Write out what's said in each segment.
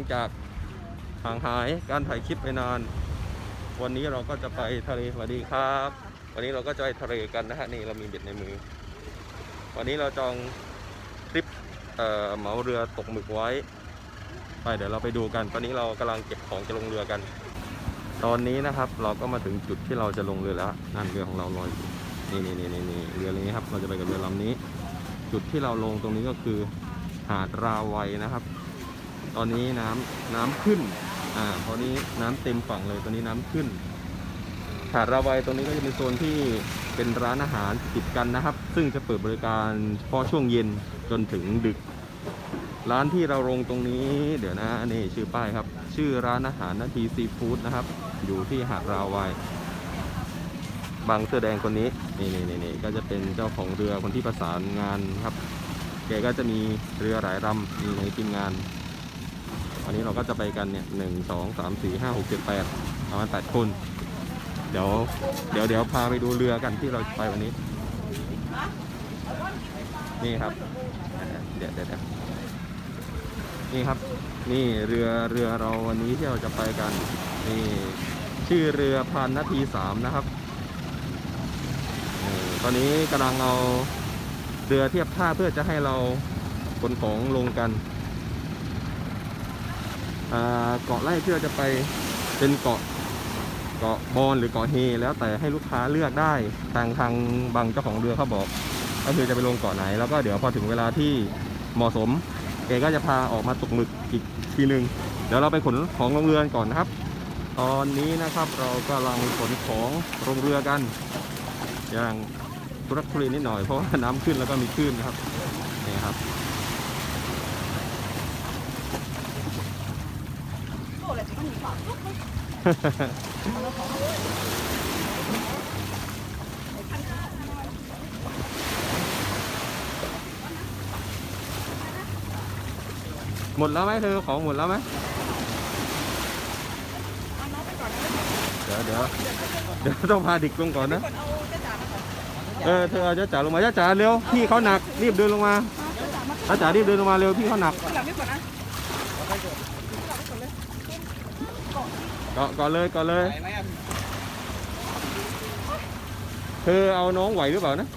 งจากห่างหายการถ่ายคลิปไปนาน วันนี้เราก็จะไปทะเลสวัสดีครับ วันนี้เราก็จะไปทะเลกันนะฮะนี่เรามีเบ็ดในมือ วันนี้เราจองทริปเอ่อเหมาเรือตกหมึกไว้ไปเดี๋ยวเราไปดูกัน ตอนนี้เรากำลังเก็บของจะลงเรือกัน ตอนนี้นะครับ เราก็มาถึงจุดที่เราจะลงเรือแล้วนั่นเรือของเราลอยอยู่นี่นี่นี่นี่นี่เรือนี้ครับ เราจะไปกับเรือลำนี้ จุดที่เราลงตรงนี้ก็คือหาดราวัยนะครับ ตอนนี้น้ำน้ำขึ้น อ่า ตอนนี้น้ำเต็มฝั่งเลย ตอนนี้น้ำขึ้นหาดราวัยตรงนี้ก็จะเป็นโซนที่เป็นร้านอาหารติดกันนะครับ ซึ่งจะเปิดบริการเฉพาะช่วงเย็นจนถึงดึก ร้านที่เราลงตรงนี้ เดี๋ยวนะนี่ชื่อป้ายครับ ชื่อร้านอาหารนาทีซีฟู้ดนะครับ อยู่ที่หาดราวัยบางเสื้อแดงคนนี้นี่นี่นนี่ก็จะเป็นเจ้าของเรือคนที่ประสานงานครับแกก็จะมีเรือหลายลำมีในทีมงาน วันนี้เราก็จะไปกันเนี่ยหนึ่งสองสามสี่ห้าหกเจ็ดแปดประมาณแปดคน เดี๋ยวเดี๋ยวเดี๋ยวพาไปดูเรือกันที่เราไปวันนี้ นี่ครับ เดี๋ยวเดี๋ยวเดี๋ยวนี่ครับ นี่เรือเรือเราวันนี้ที่เราจะไปกัน นี่ชื่อเรือพันนาทีสามนะครับตอนนี้กำลังเอาเรือเทียบท่าเพื่อจะให้เราขนของลงกัน เกาะไร่ที่เราจะไปเป็นเกาะเกาะบอนหรือเกาะเฮแล้วแต่ให้ลูกค้าเลือกได้ทางทางบางเจ้าของเรือเขาบอก ก็คือจะไปลงเกาะไหน แล้วก็เดี๋ยวพอถึงเวลาที่เหมาะสมแกก็จะพาออกมาตกหมึกอีกทีหนึ่งเดี๋ยวเราไปขนของลงเรือก่อนนะครับ ตอนนี้นะครับเรากำลังขนของลงเรือกัน อย่างทุรักทุเลนิดหน่อยเพราะว่าน้ำขึ้นแล้วก็มีคลื่นนะครับนี่ครับ หมดแล้วไหมเธอของหมดแล้วไหมเดี๋ยวเดี๋ยวเดี๋ยวต้องพาดิกลงก่อนนะ เออเธอเอาจ้าจ๋าลงมาจ้าจ๋าเร็วพี่เขาหนักรีบเดินลงมาจ้าจ๋ารีบเดินลงมาเร็วพี่เขาหนักเกาะก่อนเลยก่อนเลยไหมอะเธอเอาน้องไหวหรือเปล่านะ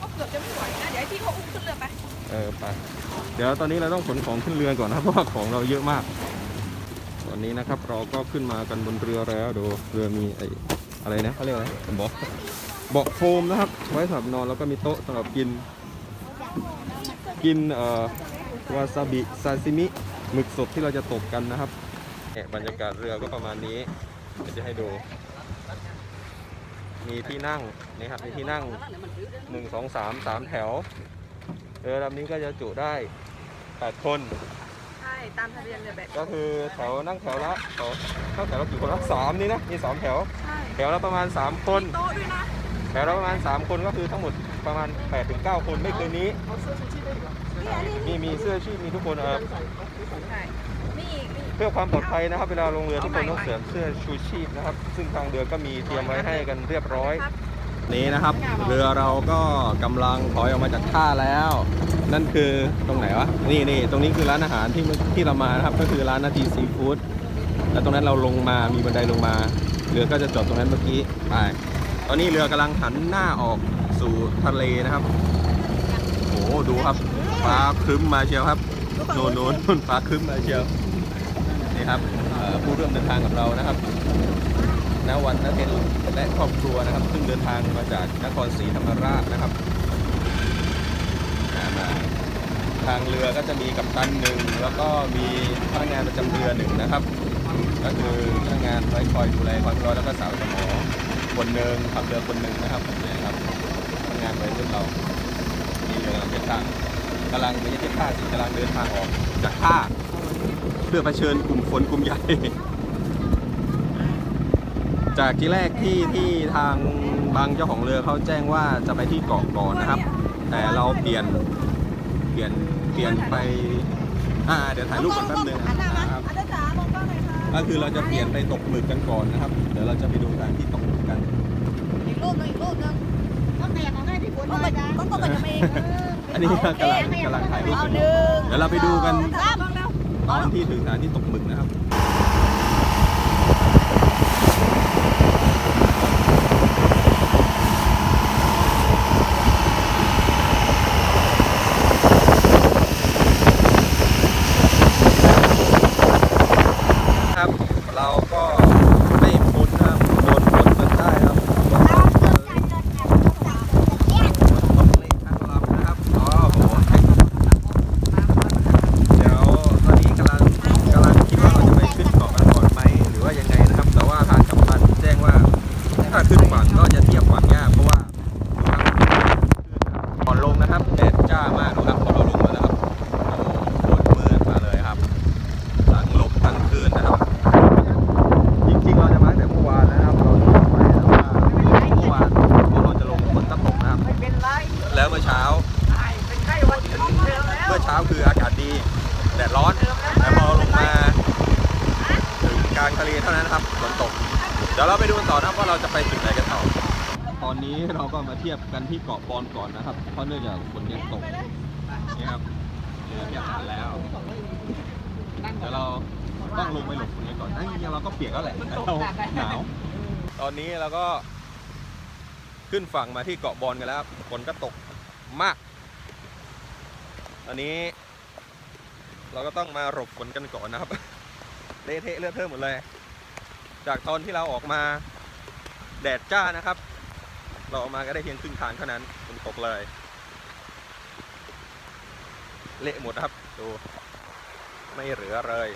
ก็เกือบจะไม่ไหวนะ เดี๋ยวให้พี่เขาอุ้มขึ้นเรือไป เออไป เดี๋ยวตอนนี้เราต้องขนของขึ้นเรือก่อนนะครับเพราะว่าของเราเยอะมาก ตอนนี้นะครับเราก็ขึ้นมากันบนเรือแล้วดูเรือมีไอ้อะไรนะเขาเรียกอะไรเบาะเบาะโฟมนะครับ ไว้สำหรับนอนแล้วก็มีโต๊ะสำหรับกิน กินเอ่อวาซาบิซาซิมิหมึกสดที่เราจะตกกันนะครับ เนี่ยบรรยากาศเรือก็ประมาณนี้เดี๋ยวจะให้ดู มีที่นั่งนี่ครับมีที่นั่งหนึ่งสองสามสามแถวเรือลำนี้ก็จะจุได้8คน ใช่ ตามทะเบียนเรือแบบก็คือแถวนั่งแถวละแถวเข้าแถวละกี่คนละสามนี่นะมีสามแถว ใช่แถวละประมาณ3คน โต๊ะด้วยนะแถวละประมาณ3คนก็คือทั้งหมดประมาณ8ถึง9คนไม่เกินนี้นี่อันนี้มีมีเสื้อชีพมีทุกคนเออใช่นี่อีกนี่ เพื่อความปลอดภัยนะครับ เวลาลงเรือทุกคนต้องเสื้อเสื้อชูชีพนะครับ ซึ่งทางเรือก็มีเตรียมไว้ให้กันเรียบร้อย นี้นะครับ เรือเราก็กำลังถอยออกมาจากท่าแล้ว นั่นคือตรงไหนวะนี่นี่ตรงนี้คือร้านอาหารที่เมื่อที่เรามานะครับ ก็คือร้านนาทีซีฟู้ดแล้วตรงนั้นเราลงมามีบันไดลงมา เรือก็จะจอดตรงนั้นเมื่อกี้ไปตอนนี้เรือกำลังหันหน้าออกสู่ทะเลนะครับโอ้โหดูครับฟ้าครึ้มมาเชียวครับโน่นโน่นโน่นฟ้าครึ้มมาเชียว ครับผู้ร่วมเดินทางกับเรานะครับณวันนเทนและครอบครัวนะครับ ซึ่งเดินทางมาจากนครศรีธรรมราชนะครับมาทางเรือก็จะมีกัปตันหนึ่งแล้วก็มีพนักงานประจำเรือหนึ่งนะครับ ก็คือพนักงานคอยดูแลความเรียบร้อยแล้วก็สาวสมอคนหนึ่งขับเรือคนหนึ่งนะครับนี่ครับพนักงานไว้รุ่นเรานี่เรือกำลังเดินทางกำลังไม่ใช่เทียบท่าสิกำลังเดินทางออกจากท่า เพื่อเผชิญกลุ่มฝนกลุ่มใหญ่ จากที่แรกที่ที่ทางบางเจ้าของเรือเขาแจ้งว่าจะไปที่เกาะก่อนนะครับ แต่เราเปลี่ยนเปลี่ยนเปลี่ยนไปอ่าเดี๋ยวถ่ายรูปกันแป๊บนึงหันหน้ามานะครับอาจารย์จ๋ามองกล้องหน่อยค่ะก็คือเราจะเปลี่ยนไปตกหมึกกันก่อนนะครับ เดี๋ยวเราจะไปดูการที่ตกหมึกกันอีกรูปหนึงอีกรูปหนึงอันนี้กำลังกำลังถ่ายรูปกันอยู่เดี๋ยวเราไปดูกัน ตอนที่ถึงสถานที่ตกหมึกนะครับครับ เราก็ไม่พ้นนะครับโดนฝนจนได้ครับฝนตกเลยทั้งลำนะครับอ๋อโหเดี๋ยวตอนนี้กำลังกำลังคิดว่าเราจะไปขึ้นเกาะกันก่อนไหมหรือว่ายังไงนะครับ แต่ว่าทางกัปตันแจ้งว่าถ้าขึ้นฝั่งก็จะเทียบฝั่งยากเพราะว่าก่อนลงนะครับแดดจ้ามากนะครับพอเราลงมาแล้วครับโอ้โหมืดมาเลยครับ หลังลบทั้งคืนนะครับ จริงๆ เราจะมาตั้งแต่เมื่อวานนะครับ เราจะไปแต่ว่าเมื่อวานพวกเราจะลงฝนตกนะครับ ไม่เป็นไร แล้วเมื่อเช้า เป็นไข้หวัดถึงเดิมแล้ว เมื่อเช้าคืออากาศดี แดดร้อน แต่พอลงมาถึงกลางทะเลเท่านั้นนะครับฝนตก เดี๋ยวเราไปดูกันต่อนะครับว่าเราจะไปจุดไหนกันต่อ ตอนนี้เราก็มาเทียบกันที่เกาะบอลก่อนนะครับ เพราะเนื่องจากฝนยังตกนี่ครับเรือเทียบกันแล้ว เดี๋ยวเราต้องลงไปหลบฝนกันก่อนนั่นจริงเราก็เปียกแล้วแหละเราหนาว ตอนนี้เราก็ขึ้นฝั่งมาที่เกาะบอลกันแล้วฝนก็ตกมาก ตอนนี้ เราก็ต้องมาหลบฝนกันก่อนนะครับ เละเทะเลือดเทอะหมดเลย จากตอนที่เราออกมาแดดจ้านะครับ เราออกมาก็ได้เพียงครึ่งทางเท่านั้นฝนตกเลย เละหมดครับดูไม่เหลือเลย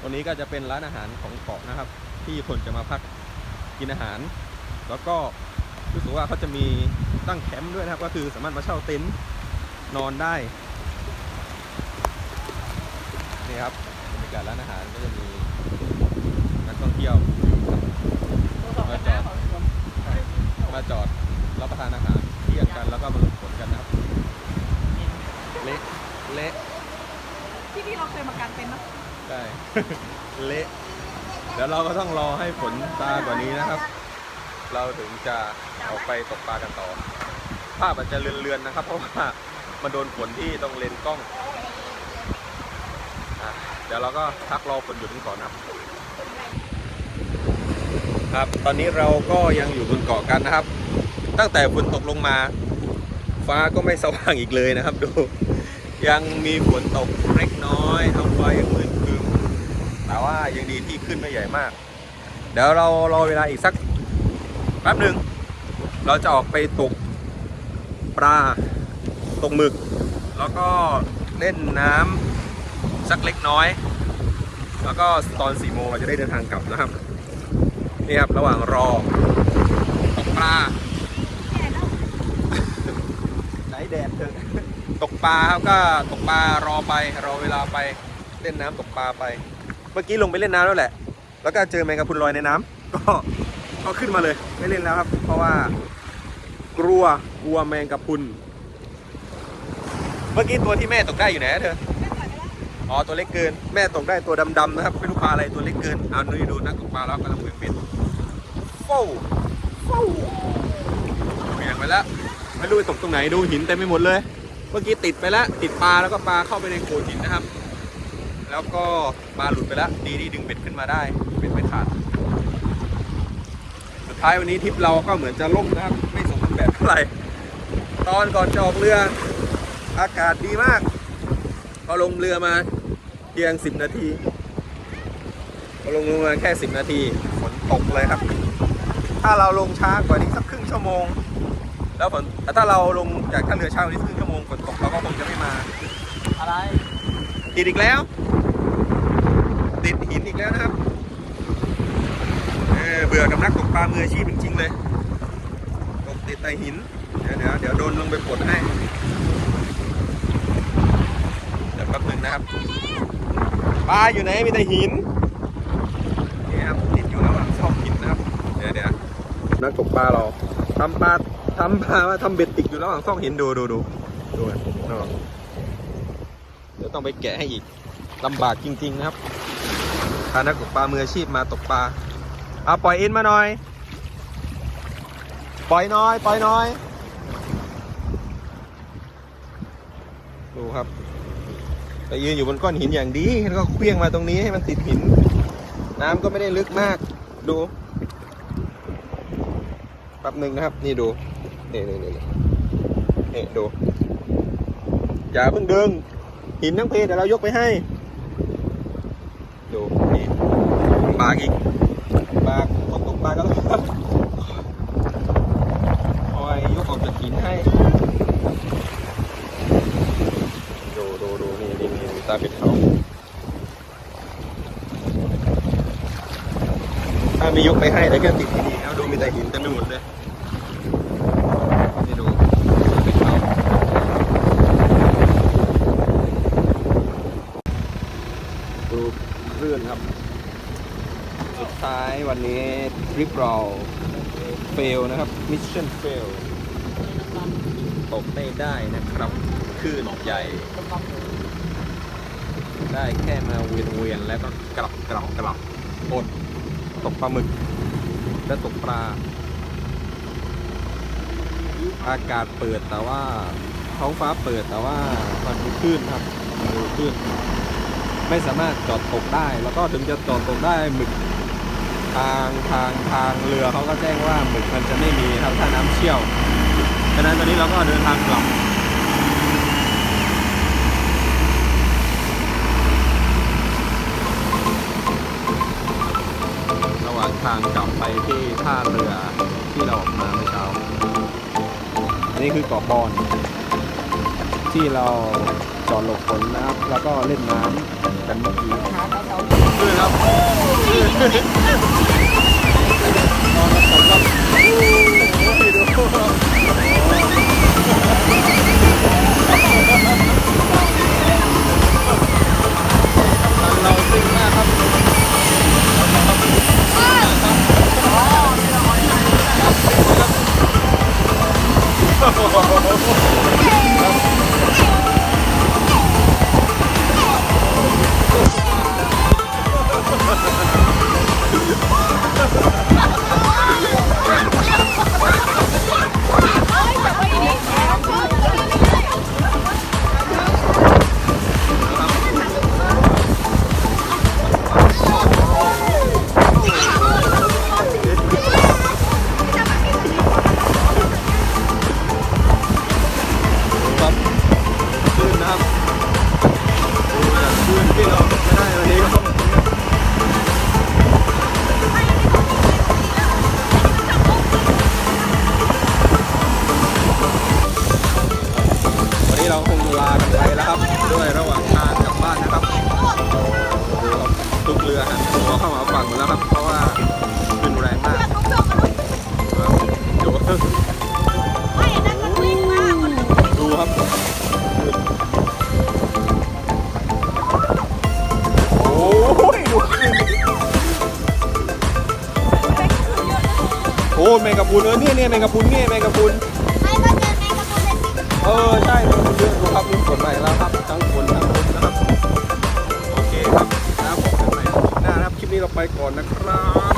ตรงนี้ก็จะเป็นร้านอาหารของเกาะนะครับ ที่คนจะมาพักกินอาหาร แล้วก็รู้สึกว่าเขาจะมีตั้งแคมป์ด้วยนะครับ ก็คือสามารถมาเช่าเต็นท์นอนได้นี่ครับบรรยากาศร้านอาหารก็จะมี ท่องเที่ยว มาจอดมาจอดรับประทานอาหารเที่ยงกันแล้วก็มาหลบฝนกันนะครับ เละเละที่นี่เราเคยมากางเต็นท์ไหมได้เละเดี๋ยวเราก็ต้องรอให้ฝนซากว่านี้นะครับ เราถึงจะออกไปตกปลากันต่อ ภาพอาจจะเลือนๆนะครับ เพราะว่ามันโดนฝนที่ตรงเลนส์กล้องอะเดี๋ยวเราก็พักรอฝนหยุดกันก่อนนะครับ ครับ ตอนนี้เราก็ยังอยู่บนเกาะกันนะครับ ตั้งแต่ฝนตกลงมา ฟ้าก็ไม่สว่างอีกเลยนะครับ ดู ยังมีฝนตกเล็กน้อยท้องฟ้ายังมืดคึมแต่ว่ายังดีที่ขึ้นไม่ใหญ่มาก เดี๋ยวเรารอเวลาอีกสักแป๊บหนึ่งเราจะออกไปตกปลาตกหมึก แล้วก็เล่นน้ำสักเล็กน้อย แล้วก็ตอนสี่โมงเราจะได้เดินทางกลับนะครับ นี่ครับระหว่างรอตกปลาไหนแดดเถอะตกปลาครับก็ตกปลารอไปรอเวลาไปเล่นน้ำตกปลาไป เมื่อกี้ลงไปเล่นน้ำแล้วแหละ แล้วก็เจอแมงกะพรุนลอยในน้ำก็ก็ขึ้นมาเลยไม่เล่นแล้วครับ เพราะว่า กลัวกลัวแมงกะพรุนเมื่อกี้ตัวที่แม่ตกได้อยู่ไหนเธออ๋อตัวเล็กเกิน แม่ตกได้ตัวดำๆนะครับไม่รู้ปลาอะไรตัวเล็กเกินเอานุยดูนักตกปลาแล้วกำลังเบี่ยง โฟ้วโฟ้วเบี่ยงไปแล้วไม่รู้ไปตกตรงไหนดูหินเต็มไปหมดเลย เมื่อกี้ติดไปแล้ว ติดปลาแล้วก็ปลาเข้าไปในโขดหินนะครับ แล้วก็ปลาหลุดไปแล้ว ดีที่ดึงเบ็ดขึ้นมาได้เบ็ดไม่ขาด สุดท้ายวันนี้ทริปเราก็เหมือนจะล่มนะครับ ไม่สมบูรณ์แบบเท่าไหร่ ตอนก่อนจะออกเรืออากาศดีมาก พอลงเรือมาเพียง 10 นาที พอลงเรือมาแค่ 10 นาทีฝนตกเลยครับ ถ้าเราลงช้ากว่านี้สักครึ่งชั่วโมง แล้วฝนแต่ถ้าเราลงจากท่าเรือช้ากว่านี้ครึ่งชั่วโมงฝนตกเราก็คงจะไม่มา อะไร ติดอีกแล้ว ติดหินอีกแล้วนะครับเออเบื่อกับนักตกปลามืออาชีพจริงๆเลย ตกติดแต่หิน เดี๋ยวเดี๋ยวเดี๋ยวโดนลงไปปลดให้ เดี๋ยวแป๊บนึงนะครับ ปลาอยู่ไหนมีแต่หินนี่ครับติดอยู่ระหว่างซอกหินนะครับ เดี๋ยวเดี๋ยว นักตกปลาเราทำปลาทำปลาว่าทำเบ็ดติดอยู่ระหว่างซอกหินดูดูดูดูเดี๋ยวต้องไปแกะให้อีกลำบากจริง ๆ นะครับพานักตกปลามืออาชีพมาตกปลาเอาปล่อยอ็นมาหน่อย ปล่อยน้อย ปล่อยน้อยดูครับไปยืนอยู่บนก้อนหินอย่างดีแล้วก็เคลี้ยงมาตรงนี้ให้มันติดหิน น้ำก็ไม่ได้ลึกมากดู แป๊บหนึ่งนะครับ นี่ดูนี่นี่นี่นี่ดู อย่าเพิ่งดึง หินทั้งเพแต่เรายกไปให้ ดูนี่ปากอีกปากกตกปากก็แล้วคอยยกออกจากหินให้ ดูดูดูนี่นี่นี่ตาเป็ดเขาถ้ามียกไปให้แล้วก็ติดที่นี่แล้วดูมีแต่หินเต็มไปหมดเลย นี่ดูตาเป็ดเขาดู ครับ สุดท้ายวันนี้ทริปเราเฟลนะครับมิชชั่นเฟลตกไม่ได้นะครับคลื่นใหญ่ ได้แค่มาเวียนเวียนๆแล้วก็กลับกลับกลับอดตกปลาหมึก และตกปลา อากาศเปิดแต่ว่าท้องฟ้าเปิดแต่ว่ามันมีคลื่นครับมีคลื่น ไม่สามารถจอดตกได้ แล้วก็ถึงจะจอดตกได้หมึกทางทางทางเรือเขาก็แจ้งว่าหมึกมันจะไม่มีครับถ้าน้ำเชี่ยวฉะนั้นตอนนี้เราก็เดินทางกลับระหว่างทางกลับไปที่ท่าเรือที่เราออกมาเมื่อเช้า อันนี้คือเกาะบอนที่เราจอดหลบฝนนะครับ แล้วก็เล่นน้ำ กันเมื่อกี้คือครับนอนรับผมครับโอ้ยดูเราซิ่งมากครับ คงลากันไปแล้วครับ ด้วยระหว่างทางกลับบ้านนะครับทุกเรือหันหัวเข้ามาฝั่งหมดแล้วครับ เพราะว่าขึ้นแรงมากดูดูครับโอ้ยดูโอ้แมงกะพุนเออเนี่ยเนี่ยแมงกะพุนเนี่ยแมงกะพุน เออใช่มันเยอะดูครับมีฝนใหม่แล้วครับทั้งฝนทั้งฝนนะครับโอเคครับนะพบกันใหม่คลิปหน้านะครับคลิปนี้เราไปก่อนนะครับ